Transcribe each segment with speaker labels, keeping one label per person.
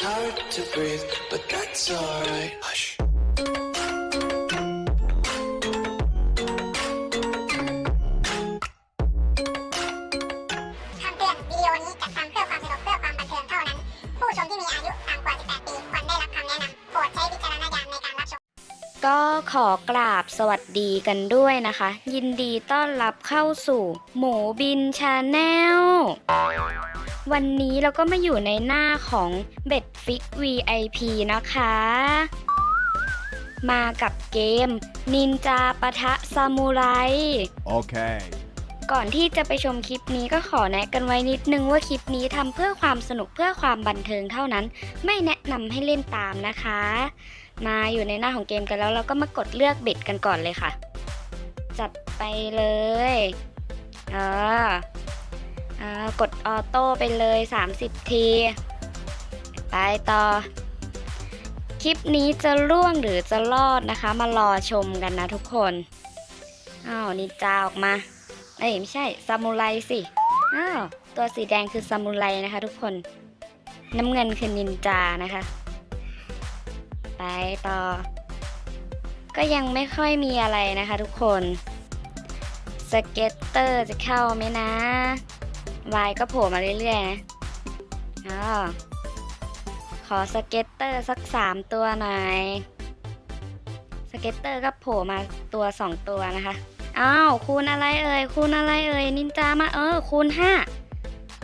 Speaker 1: Hard to breathe, but that's alright. Hush.
Speaker 2: คำเตือนวิดีโอนี้จัดทำเพื่อความสนุกเพื่อความบันเทิงเท่านั้นผู้ชมที่มีอายุต่ำกว่า18ปีควรได้รับคำแนะนำโปรดใช้วิจารณญาณในการรับชม
Speaker 3: ก็ขอกราบสวัสดีกันด้วยนะคะ ยินดีต้อนรับเข้าสู่ หมูบินชาแนล วันนี้เราก็มาอยู่ในหน้าของเบ็ดฟิก VIP นะคะ มากับเกม นินจาปะทะซามูไร
Speaker 4: Okay.
Speaker 3: ก่อนที่จะไปชมคลิปนี้ก็ขอแนะกันไว้นิดนึงว่าคลิปนี้ทำเพื่อความสนุกเพื่อความบันเทิงเท่านั้น ไม่แนะนำให้เล่นตามนะคะ มาอยู่ในหน้าของเกมกันแล้วเราก็มากดเลือกเบ็ดกันก่อนเลยค่ะ จัดไปเลย เออเออกด ออโต้ไปเลย 30 ที ไปต่อ คลิปนี้จะร่วงหรือจะรอดนะคะ มารอชมกันนะทุกคน อ้าวนินจาออกมา เอ้ยไม่ใช่ซามูไรสิ อ้าว ตัวสีแดงคือซามูไรนะคะทุกคน น้ำเงินคือนินจานะคะ ไปต่อ ก็ยังไม่ค่อยมีอะไรนะคะทุกคนสเก็ตเตอร์จะเข้าไหมนะ วายก็โผล่มาเรื่อยๆนะอ๋อขอสเก็ตเตอร์สักสามตัวหน่อยสเก็ตเตอร์ก็โผล่มาตัวสองตัวนะคะอ้าวคูณอะไรเอ่ยคูณอะไรเอ่ยนินจามาเออคูณห้า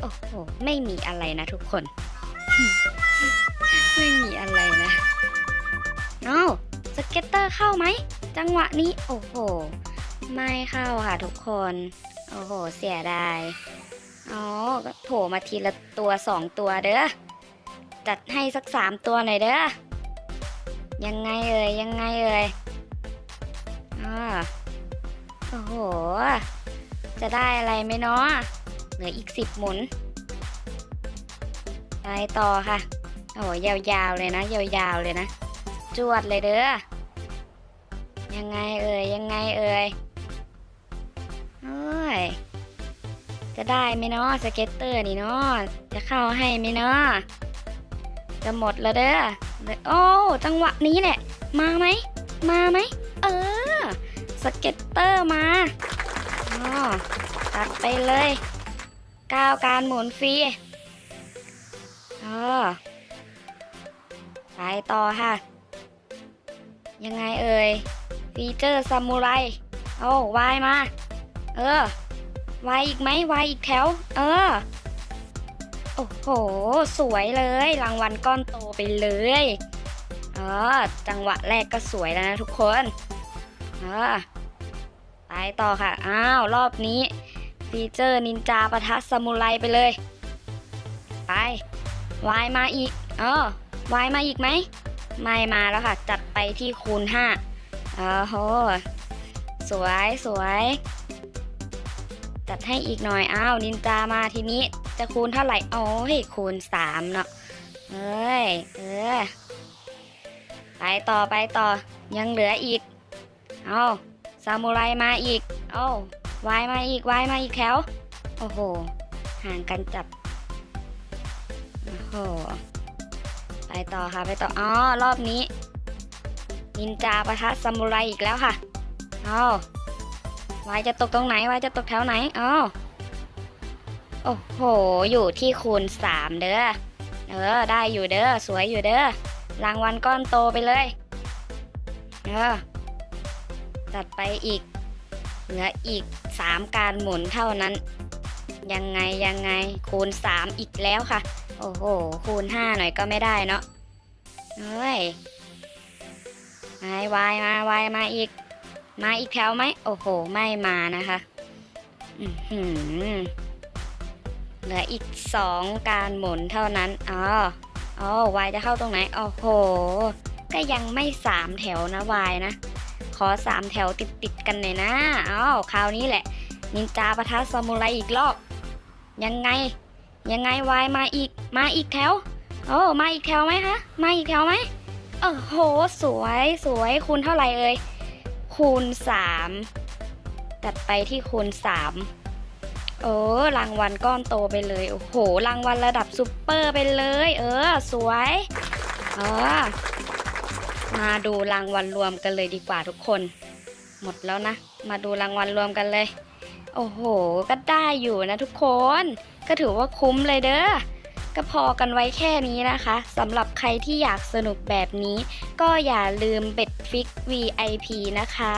Speaker 3: โอ้โหไม่มีอะไรนะทุกคน ไม่มีอะไรนะเอ้าสเก็ตเตอร์เข้าไหมจังหวะนี้โอ้โห ไม่เข้าค่ะทุกคน โอ้โห เสียดาย อ๋อ ก็โผล่มาทีละตัวสองตัวเด้อ จัดให้สักสามตัวหน่อยเด้อ ยังไงเอ่ยยังไงเอ่ยอ่าโอ้โห จะได้อะไรไหมเนาะเหลืออีกสิบหมุน ไปต่อค่ะ โอ้โหยาวๆเลยนะ ยาวๆเลยนะ จวดเลยเด้อ ยังไงเอ่ยยังไงเอ่ย จะได้ไหมเนาะสเก็ตเตอร์นี่เนาะจะเข้าให้ไหมเนาะจะหมดแล้วเด้อโอ้จังหวะนี้แหละ มาไหมมาไหมเออสเก็ตเตอร์มาอ๋อตัดไปเลยก้าวการหมุนฟรีเออไปต่อค่ะ ยังไงเอ่ยฟีเจอร์ซามูไรโอ้วายมา เออ วายอีกไหมวายอีกแถว เออ โอ้โห สวยเลย รางวัลก้อนโตไปเลยเออจังหวะแรกก็สวยแล้วนะทุกคนเออไปต่อค่ะ อ้าว รอบนี้ ฟีเจอร์นินจาปะทะซามูไรไปเลย ไป วายมาอีก เออ วายมาอีกไหม ไม่มาแล้วค่ะ จัดไปที่คูณ5โอ้โห สวยสวย จัดให้อีกหน่อย อ้าว นินจามาทีนี้ จะคูณเท่าไหร่ โอ้ย คูณ3เนาะเอ้ย เออ ไปต่อไปต่อ ยังเหลืออีก เอาซามูไรมาอีก เอาวายมาอีกวายมาอีกแถว โอ้โห ห่างกันจับ โอ้โห ไปต่อค่ะ ไปต่อ อ๋อ รอบนี้ นินจาปะทะซามูไรอีกแล้วค่ะ เอา วายจะตกตรงไหนวายจะตกแถวไหนเอโอ้โห อยู่ที่คูณสามเด้อ เออ ได้อยู่เด้อ สวยอยู่เด้อ รางวัลก้อนโตไปเลย เออ จัดไปอีก เหลืออีก3การหมุนเท่านั้น ยังไงยังไง คูณ3อีกแล้วค่ะ โอ้โห คูณ5หน่อยก็ไม่ได้เนาะ เฮ้ย มาวายมาวายมาอีก มาอีกแถวไหมโอ้โห ไม่มานะคะอือเหลืออีก2การหมุนเท่านั้นอ๋ออ๋อวายจะเข้าตรงไหนโอ้โห ก็ยังไม่สามแถวนะวายนะ ขอสามแถวติดติดกันหน่อยนะอ้าวคราวนี้แหละ นินจาปะทะซามูไรอีกรอบ ยังไง ยังไงวายมาอีก มาอีกแถว โอ้มาอีกแถวไหมคะ มาอีกแถวไหมโอ้โห สวยสวยคูณเท่าไหร่เอ่ย คูณสามจัดไปที่คูณสามโอ้รางวัลก้อนโตไปเลย โอ้โห รางวัลระดับซุปเปอร์ไปเลย เออ สวย เออ มาดูรางวัลรวมกันเลยดีกว่าทุกคน หมดแล้วนะ มาดูรางวัลรวมกันเลย โอ้โห ก็ได้อยู่นะทุกคน ก็ถือว่าคุ้มเลยเด้อก็พอกันไว้แค่นี้นะคะสำหรับใครที่อยากสนุกแบบนี้ ก็อย่าลืมเบ็ด ฟิก VIP นะคะ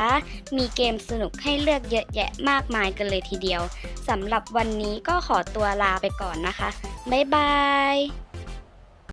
Speaker 3: มีเกมสนุกให้เลือกเยอะแยะมากมายกันเลยทีเดียว สำหรับวันนี้ก็ขอตัวลาไปก่อนนะคะ บ๊ายบาย